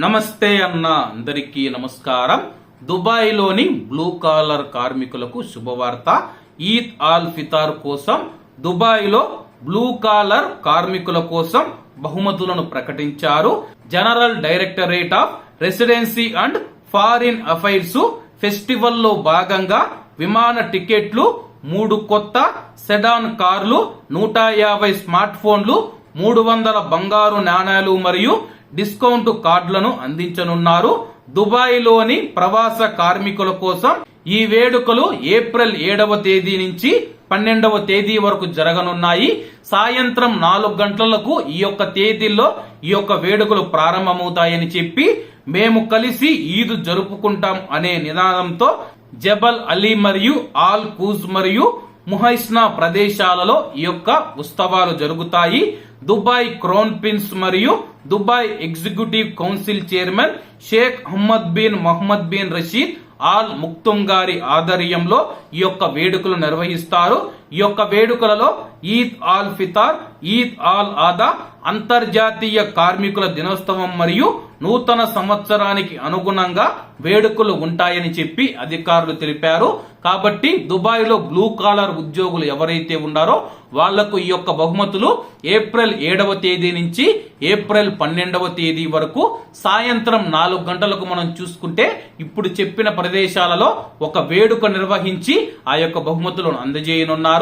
నమస్తే అన్న అందరికీ నమస్కారం. దుబాయ్లోని బ్లూ కాలర్ కార్మికులకు శుభవార్త. ఈద్ ఆల్ ఫితార్ కోసం దుబాయ్లో బ్లూ కాలర్ కార్మికుల కోసం బహుమతులను ప్రకటించారు. General directorate of residency and foreign affairs ఫెస్టివల్లో భాగంగా విమాన టికెట్లు మూడు కొత్త సెడాన్ కార్లు నూట యాభై స్మార్ట్ ఫోన్లు మూడు వందల బంగారు నాణాలు మరియు డిస్కౌంట్ కార్డులను అందించనున్నారు. దుబాయ్లోని ప్రవాస కార్మికుల కోసం ఈ వేడుకలు ఏప్రిల్ ఏడవ తేదీ నుంచి పన్నెండవ తేదీ వరకు జరగనున్నాయి. సాయంత్రం నాలుగు గంటలకు ఈ యొక్క తేదీల్లో ఈ యొక్క వేడుకలు ప్రారంభమవుతాయని చెప్పి మేము కలిసి ఈద్ జరుపుకుంటాం అనే నినాదంతో జబల్ అలీ మరియు ఆల్ కూజ్ మరియు ముహైస్నా ప్రదేశాలలో ఈ యొక్క ఉత్సవాలు జరుగుతాయి. దుబాయ్ క్రౌన్ ప్రిన్స్ మరియు Dubai executive council chairman Sheikh Ahmed bin Mohammed bin Rashid Al Maktoum గారి ఆధ్వర్యంలో ఈ యొక్క వేడుకలు నిర్వహిస్తారు. ఈ యొక్క వేడుకలలో Eid al Fitr Eid al Adha అంతర్జాతీయ కార్మికుల దినోత్సవం మరియు నూతన సంవత్సరానికి అనుగుణంగా వేడుకలు ఉంటాయని చెప్పి అధికారులు తెలిపారు. కాబట్టి దుబాయ్లో బ్లూ కాలర్ ఉద్యోగులు ఎవరైతే ఉన్నారో వాళ్ళకు ఈ యొక్క బహుమతులు ఏప్రిల్ ఏడవ తేదీ నుంచి ఏప్రిల్ పన్నెండవ తేదీ వరకు సాయంత్రం నాలుగు గంటలకు మనం చూసుకుంటే ఇప్పుడు చెప్పిన ప్రదేశాలలో ఒక వేడుక నిర్వహించి ఆ యొక్క బహుమతులను అందజేయనున్నారు.